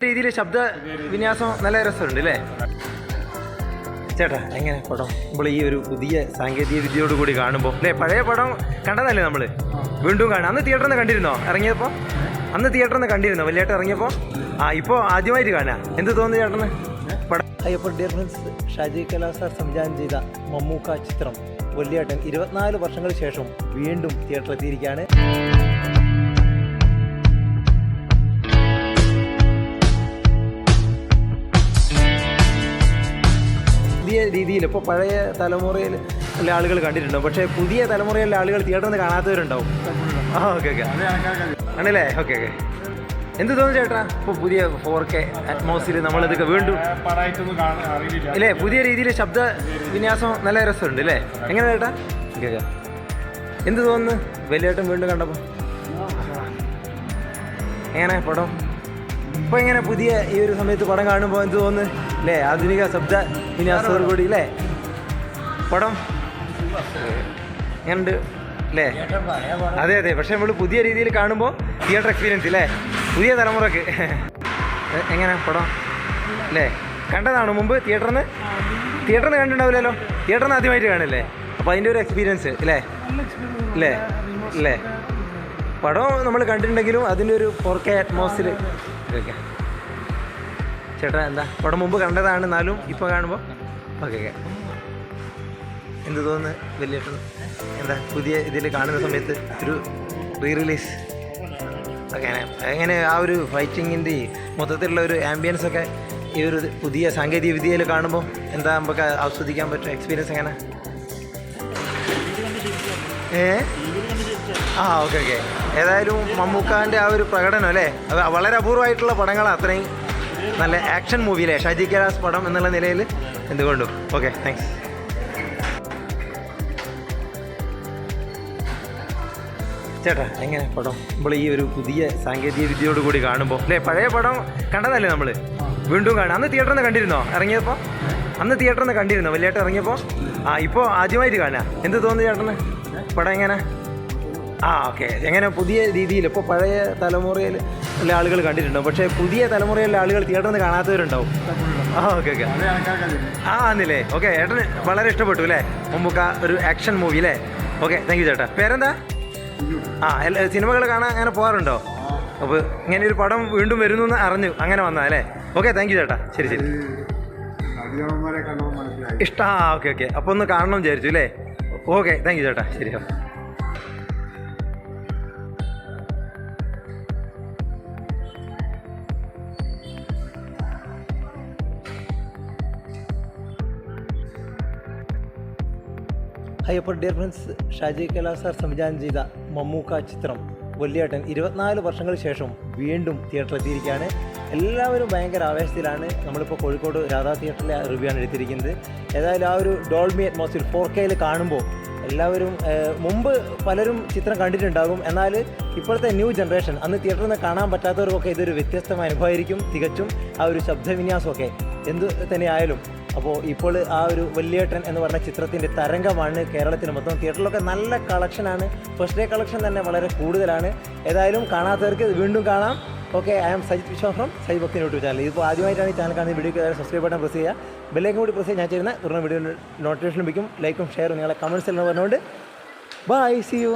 രീതിയിൽ ശബ്ദ വിന്യാസം നല്ല രസമുണ്ട് അല്ലേ ചേട്ടാ എങ്ങനെ പടം? നമ്മൾ ഈ ഒരു പുതിയ സാങ്കേതിക വിദ്യയോട് കൂടി കാണുമ്പോൾ അല്ലേ പഴയ പടം കണ്ടതല്ലേ നമ്മൾ വീണ്ടും കാണാം. അന്ന് തിയേറ്ററിൽ നിന്ന് കണ്ടിരുന്നോ? ഇറങ്ങിയപ്പോൾ അന്ന് തിയേറ്ററിൽ നിന്ന് കണ്ടിരുന്നോ? വലിയേട്ടൻ ഇറങ്ങിയപ്പോൾ ആ ഇപ്പോൾ ആദ്യമായിട്ട് കാണാം എന്ത് തോന്നുന്നു ചേട്ടന്? പടം. ഫ്രണ്ട്സ് ഷാജി കലാസാർ സംവിധാനം ചെയ്ത മമ്മൂക്ക ചിത്രം വലിയേട്ടൻ ഇരുപത്തിനാല് വർഷങ്ങൾക്ക് ശേഷം വീണ്ടും തിയേറ്ററിൽ പുതിയ രീതിയിൽ ഇപ്പോൾ പഴയ തലമുറയിൽ ഉള്ള ആളുകൾ കണ്ടിട്ടുണ്ടാവും. പക്ഷേ പുതിയ തലമുറയിലെ ആളുകൾ തിയേറ്ററിൽ നിന്ന് കാണാത്തവരുണ്ടാവും. ആ ഓക്കെ ഓക്കെ ആണല്ലേ? ഓക്കെ ഓക്കെ എന്ത് തോന്നുന്നു ചേട്ടാ? ഇപ്പോൾ പുതിയ ഫോർ കെ അറ്റ്മോസ്ഫിയർ നമ്മളിതൊക്കെ വീണ്ടും അല്ലേ പുതിയ രീതിയിൽ ശബ്ദ വിന്യാസം നല്ല രസമുണ്ട് അല്ലേ എങ്ങനെ ചേട്ടാ? ഓക്കെ ഓക്കെ എന്ത് തോന്നുന്നു? വലിയേട്ടൻ വീണ്ടും കണ്ടപ്പോൾ എങ്ങനെ പടം? ഇപ്പോൾ എങ്ങനെ പുതിയ ഈ ഒരു സമയത്ത് പടം കാണുമ്പോൾ എന്ത് തോന്നുന്നു? അല്ലേ ആധുനിക ശബ്ദ വിന്യാസത്തോടു കൂടി അല്ലേ പടം? എങ്ങനെയുണ്ട് അല്ലേ അതെ അതെ പക്ഷെ നമ്മൾ പുതിയ രീതിയിൽ കാണുമ്പോൾ തിയേറ്റർ എക്സ്പീരിയൻസ് അല്ലേ പുതിയ തലമുറയ്ക്ക്. എങ്ങനെ പടം? അല്ലേ കണ്ടതാണ്? മുമ്പ് തിയേറ്ററിൽ നിന്ന് കണ്ടിട്ടുണ്ടാവില്ലല്ലോ? തിയേറ്ററിൽ നിന്ന് ആദ്യമായിട്ട് കാണില്ലേ? അപ്പോൾ അതിന്റെ ഒരു എക്സ്പീരിയൻസ് അല്ലേ അല്ലേ അല്ലേ പടം നമ്മൾ കണ്ടിട്ടുണ്ടെങ്കിലും അതിന്റെ ഒരു ഫോർ കെ അറ്റ്മോസ്ഫിയർ ഓക്കെ. ചേട്ടാ എന്താ? അവിടെ മുമ്പ് കണ്ടതാണ് എന്നാലും ഇപ്പോൾ കാണുമ്പോൾ ഓക്കെ ഓക്കെ എന്ത് തോന്നുന്നു വലിയ എന്താ പുതിയ ഇതിൽ കാണുന്ന സമയത്ത് ഒരു റീ റിലീസ് അങ്ങനെ. എങ്ങനെ ആ ഒരു ഫൈറ്റിങ്ങിന്റെ മൊത്തത്തിലുള്ള ഒരു ആംബിയൻസ് ഒക്കെ ഈ ഒരു പുതിയ സാങ്കേതിക വിദ്യയിൽ കാണുമ്പോൾ എന്താ നമുക്ക് ആസ്വദിക്കാൻ പറ്റും? എക്സ്പീരിയൻസ് എങ്ങനെ? ഏ? ആ ഓക്കെ ഓക്കെ ഏതായാലും മമ്മൂക്കാന്റെ ആ ഒരു പ്രകടനം അല്ലേ? വളരെ അപൂർവമായിട്ടുള്ള പടങ്ങളാണ് അത്രയും. നല്ല ആക്ഷൻ മൂവിയിലെ ഷാജി കലാസ് പടം എന്നുള്ള നിലയിൽ എന്തുകൊണ്ടും? ഓക്കെ താങ്ക്സ് ചേട്ടാ എങ്ങനെ പടം? നമ്മൾ ഈ ഒരു പുതിയ സാങ്കേതിക വിദ്യയോട് കൂടി കാണുമ്പോൾ അല്ലേ പഴയ പടം കണ്ടതല്ലേ നമ്മൾ വീണ്ടും കാണാം. അന്ന് തിയേറ്ററിൽ നിന്ന് കണ്ടിരുന്നോ? ഇറങ്ങിയപ്പോൾ അന്ന് തിയേറ്ററിൽ നിന്ന് കണ്ടിരുന്നോ? വലിയേട്ടൻ ഇറങ്ങിയപ്പോൾ ആ ഇപ്പോൾ ആദ്യമായിട്ട് കാണുക എന്ത് തോന്നുന്നു ചേട്ടന്? പടം എങ്ങനെ? ആ ഓക്കെ എങ്ങനെ പുതിയ രീതിയിൽ ഇപ്പോൾ പഴയ തലമുറയിൽ ഉള്ള ആളുകൾ കണ്ടിട്ടുണ്ടാവും. പക്ഷേ പുതിയ തലമുറയിലെ ആളുകൾ തിയേറ്ററിൽ നിന്ന് കാണാത്തവരുണ്ടാവും. ആ ഓക്കെ ഓക്കെ ആ ആന്നില്ലേ? ഓക്കെ ഏട്ടന് വളരെ ഇഷ്ടപ്പെട്ടു അല്ലേ മുമ്പൊക്കെ ഒരു ആക്ഷൻ മൂവി അല്ലേ ഓക്കെ താങ്ക് യു ചേട്ടാ. പേരെന്താ? ആ എല്ലാ സിനിമകൾ കാണാൻ അങ്ങനെ പോകാറുണ്ടോ അപ്പോൾ ഇങ്ങനെ ഒരു പടം വീണ്ടും വരുന്നു എന്ന് അറിഞ്ഞു. അങ്ങനെ വന്നാ അല്ലേ ഓക്കെ താങ്ക് യു ചേട്ടാ. ശരി ശരി. ഇഷ്ടം ആ ഓക്കെ ഓക്കെ അപ്പോൾ ഒന്ന് കാണണം വിചാരിച്ചു അല്ലേ ഓക്കെ താങ്ക് യു ചേട്ടാ. ശരി അയ്യപ്പോൾ ഡിയർ ഫ്രണ്ട്സ് ഷാജി കലാസാർ സംവിധാനം ചെയ്ത മമ്മൂക്ക ചിത്രം വലിയേട്ടൻ ഇരുപത്തിനാല് വർഷങ്ങൾക്ക് ശേഷം വീണ്ടും തിയേറ്ററിൽ എത്തിയിരിക്കുകയാണ് എല്ലാവരും ഭയങ്കര ആവേശത്തിലാണ്. നമ്മളിപ്പോൾ കോഴിക്കോട് രാധാ തിയേറ്ററിലെ റിവ്യൂ ആണ് എടുത്തിരിക്കുന്നത്. ഏതായാലും ആ ഒരു ഡോൾമി അറ്റ്മോസ്ഫിയർ ഫോർ കെയിൽ കാണുമ്പോൾ എല്ലാവരും മുമ്പ് പലരും ചിത്രം കണ്ടിട്ടുണ്ടാകും. എന്നാൽ ഇപ്പോഴത്തെ ന്യൂ ജനറേഷൻ അന്ന് തിയേറ്ററിൽ നിന്ന് കാണാൻ പറ്റാത്തവർക്കൊക്കെ ഇതൊരു വ്യത്യസ്തമായ അനുഭവമായിരിക്കും തികച്ചും ആ ഒരു ശബ്ദവിന്യാസമൊക്കെ. എന്ത് തന്നെയായാലും അപ്പോൾ ഇപ്പോൾ ആ ഒരു വലിയേട്ടൻ എന്ന് പറഞ്ഞ ചിത്രത്തിന്റെ തരംഗമാണ് കേരളത്തിൽ മൊത്തം. തിയേറ്ററിലൊക്കെ നല്ല കളക്ഷനാണ് ഫസ്റ്റ് ഡേ കളക്ഷൻ തന്നെ വളരെ കൂടുതലാണ്. ഏതായാലും കാണാത്തവർക്ക് വീണ്ടും കാണാം. Okay I am Sajith Viswas from Sai Bhakti YouTube channel ഇതിപ്പോൾ ആദ്യമായിട്ടാണ് ഈ ചാനൽ കാണുന്ന വീഡിയോ സബ്സ്ക്രൈബ് ബട്ടൺ പ്രസ് ചെയ്യുക. ബെല്ലേക്കും കൂടി പ്രസ് ചെയ്യാൻ ഞാൻ ചെയ്യുന്ന തുടർന്ന് വീഡിയോ നോട്ടിഫിക്കേഷൻ ലഭിക്കും. ലൈക്കും ഷെയറും നിങ്ങളെ കമൻസ് എല്ലാം പറഞ്ഞുകൊണ്ട്. By C U